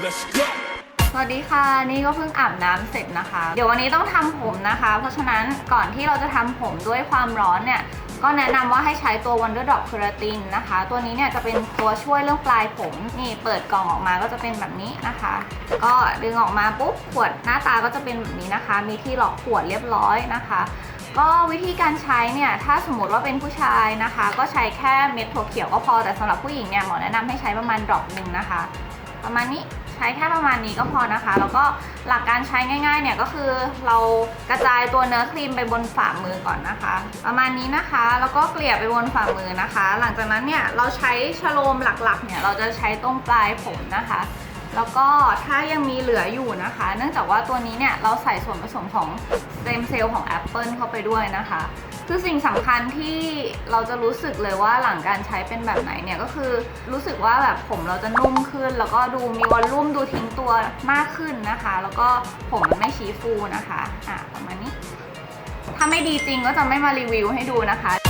let's go. สวัสดีค่ะนี่ก็เพิ่งอาบน้ำเสร็จนะคะ เดี๋ยววันนี้ต้องทำผมนะคะ เพราะฉะนั้นก่อนที่เราจะทำผมด้วยความร้อนเนี่ย ก็แนะนำว่าให้ใช้ตัว Wonder Drop Keratin นะคะ ตัวนี้เนี่ยจะเป็นตัวช่วยเรื่องปลายผม นี่เปิดกล่องออกมาก็จะเป็นแบบนี้นะคะ ก็ดึงออกมาปุ๊บขวดหน้าตาก็จะเป็นแบบนี้นะคะ มีที่หลอกขวดเรียบร้อยนะคะ ก็วิธีการใช้เนี่ย ถ้าสมมติว่าเป็นผู้ชายนะคะ ก็ใช้แค่เม็ดถั่วเขียวก็พอแต่สำหรับผู้หญิงเนี่ยหมอแนะนำให้ใช้ประมาณดรอปหนึ่งนะคะ ประมาณนี้ใช้แค่ประมาณนี้ก็พอนะคะ แล้วก็หลักการใช้ง่ายๆเนี่ยก็คือเรากระจายตัวเนื้อครีมไปบนฝ่ามือก่อนนะคะ ประมาณนี้นะคะแล้วก็เกลี่ยไปบนฝ่ามือนะคะ หลังจากนั้นเนี่ยเราใช้ชโลมหลักๆเนี่ยเราจะใช้ตรงปลายผมนะคะแล้วก็ถ้ายังมีเหลืออยู่นะคะ เนื่องจากว่าตัวนี้เนี่ยเราใส่ส่วนผสมของสเต็มเซลล์ของแอปเปิลเข้าไปด้วยนะคะ คือสิ่งสำคัญที่เราจะรู้สึกเลยว่าหลังการใช้เป็นแบบไหนเนี่ยก็คือรู้สึกว่าแบบผมเราจะนุ่มขึ้น แล้วก็ดูมีวอลลุ่มดูทิ้งตัวมากขึ้นนะคะ แล้วก็ผมมันไม่ชี้ฟูนะคะอะประมาณนี้ ถ้าไม่ดีจริงก็จะไม่มารีวิวให้ดูนะคะ